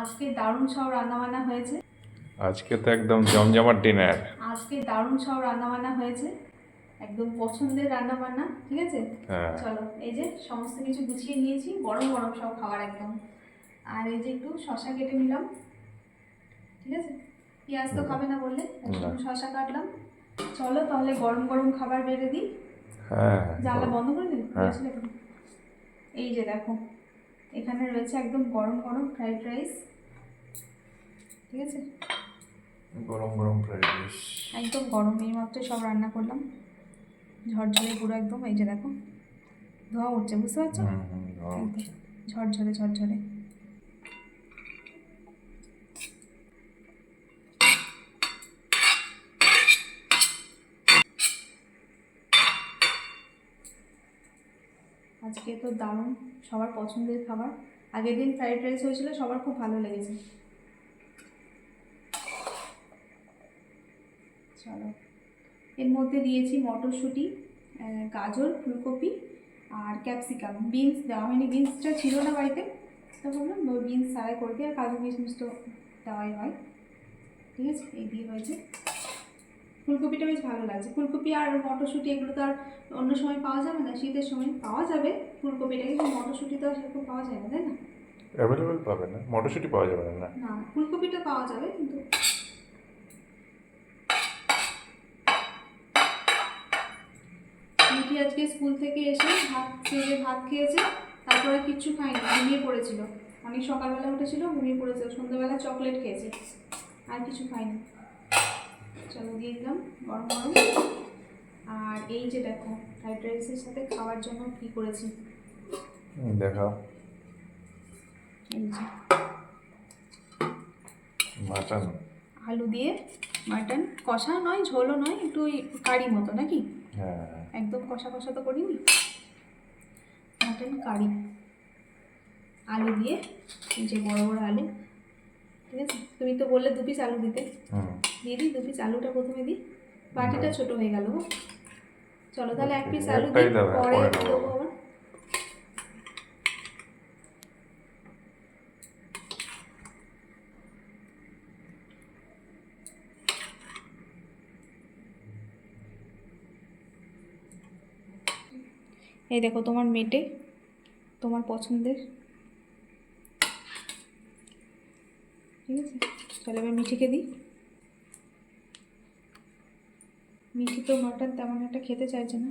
আজকে দারুণ সব রান্নাবান্না হয়েছে। আজকে তো একদম জমজমাট ডিনার আজকে দারুণ সব রান্নাবান্না হয়েছে। একদম পছন্দের রান্নাবান্না ঠিক আছে? হ্যাঁ। চলো এই যে সমস্ত কিছু গুছিয়ে নিয়েছি গরম গরম সব খাবার একদম। আর এই যে একটু শশা কেটে নিলাম ঠিক আছে? পেঁয়াজ তো খাবে না বললে শশা কাটলাম। চলো তাহলে গরম গরম খাবার বেড়ে দিই। হ্যাঁ জানলা বন্ধ করে দিন হ্যাঁ। এই যে দেখো এখানে রয়েছে একদম গরম গরম ফ্রাইড রাইস ঠিক আছে? গরম গরম ফ্রাইড রাইস একদম গরম এই মাত্র সব রান্না করলাম। ঝরঝরে পুরো একদম এই যে দেখো ধোয়া উঠছে বুঝতে পারছ? ঝরঝরে ঝরঝরে। আজকে তো দারুণ, সবার পছন্দের খাবার। আগের দিন ফ্রাইড রাইস হয়েছিল, সবার খুব ভালো লেগেছে। চলো। এর মধ্যে দিয়েছি মটরশুঁটি গাজর, ফুলকপি আর ক্যাপসিকাম বিনস দেওয়া হয়নি বিনসটা ছিল না বাড়িতে। তো বললাম বিনস সারাই করে দিই আর কাজু কিশমিশ তো দেওয়াই হয়। ঠিক আছে, এই দিয়ে হয়েছে। ফুলকপিটা বেশ ভালো লাগছে। ফুলকপি আর মটরশুঁটি এগুলো তো আর অন্য সময় পাওয়া যাবে না, শীতের সময় পাওয়া যাবে। ফুলকপিটা কিন্তু মটরশুঁটি তো আর সেরকম পাওয়া যায় না তাই না? অ্যাভেলেবেল পাবে না মটরশুঁটি পাওয়া যাবে না। না ফুলকপিটা পাওয়া যাবে কিন্তু মিঠি আজকে স্কুল থেকে এসে ভাত খেয়ে ভাত খেয়েছে তারপরে কিচ্ছু খায়নি ঘুমিয়ে পড়েছিল। অনেক সকালবেলা উঠেছিল ঘুমিয়ে পড়েছিল সন্ধ্যাবেলা চকলেট খেয়েছে আর কিছু খায়নি। চলো দিয়ে দিলাম গরম গরম। আর এই যে দেখো ফ্রাইড রাইসের সাথে খাওয়ার জন্য কি করেছি? দেখাও। এই যে। মাটন। আলু দিয়ে মাটন। কষা নয় ঝোলও নয় একটু ওই কারি মতো নাকি? হ্যাঁ। একদম কষা কষা তো করিনি। Mutton curry. আলু দিয়ে এই যে বড় বড় আলু ঠিক আছে? তুমি তো বললে দু পিস আলু দিতে। দিয়ে দিই দু পিস আলুটা প্রথমে দিই। বাটিটা ছোট হয়ে গেল গো। চলো তাহলে এক পিস আলু দিই পরে এই দেখো তোমার মেটে তোমার পছন্দের। ঠিক আছে? তাহলে এবার মিঠিকে দিই। মিঠি তো মাটন তেমন একটা খেতে চাইছে না।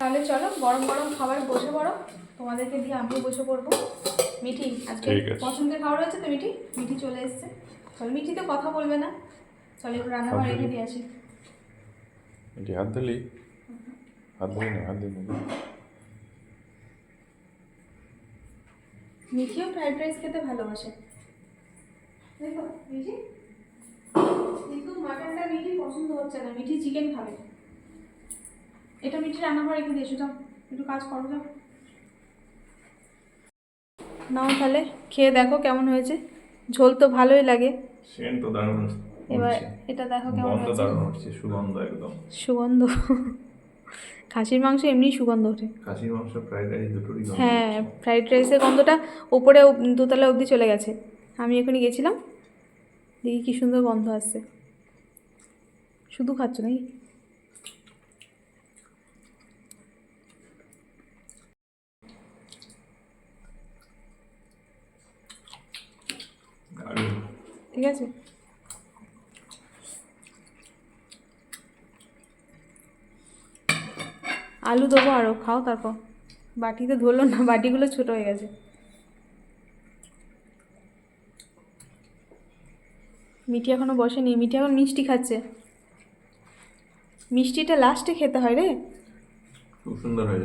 তাহলে চলো গরম গরম খাবার বসে পড়ো। তোমাদেরকে দিয়ে আমিও বসে পড়ব। মিঠি আজকে পছন্দের খাবার হয়েছে তো মিঠি? মিঠি চলে এসছে। চলো মিঠি তো কথা বলবে না। চলো একটু রান্না ঘরে রেখে দিয়ে আসি। এটি হাত দিলি? হাত না? হাত মিঠিও ফ্রাইড রাইস খেতে ভালোবাসে। দেখো মিঠি? কিন্তু মাটনটা মিঠি পছন্দ হচ্ছে না মিঠি চিকেন খাবে। এটা মিঠি রান্নাঘরে রেখে দিয়েছ যাও একটু কাজ করো যাও। নাও তাহলে খেয়ে দেখো কেমন হয়েছে। ঝোল তো ভালোই লাগে। সেন্ট তো দারুণ এবার এটা দেখো কেমন হয়েছে। দারুণ হচ্ছে সুগন্ধ একদম। সুগন্ধ। খাসির মাংস এমনি সুগন্ধ ওঠে। খাসির মাংস ফ্রাইড রাইস দুটোরই হ্যাঁ ফ্রাইড রাইসের গন্ধটা ওপরে অব- দোতলা অবধি চলে গেছে। আমি এখনই গেছিলাম। দেখি কি সুন্দর গন্ধ আসছে। শুধু খাচ্ছ নাকি? ঠিক আছে। আলু দেবো আরও খাও তারপর। বাটিতে ধরলো না বাটিগুলো ছোট হয়ে গেছে। মিঠি এখনও বসেনি মিঠি এখন মিষ্টি খাচ্ছে। মিষ্টিটা লাস্টে খেতে হয় রে। খুব সুন্দর হয়ে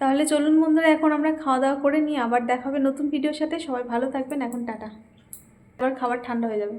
তাহলে চলুন বন্ধুরা এখন আমরা খাওয়া দাওয়া করে নিয়ে আবার দেখা হবে নতুন ভিডিওর সাথে। সবাই ভালো থাকবেন এখন টাটা। আবার খাবার ঠান্ডা হয়ে যাবে।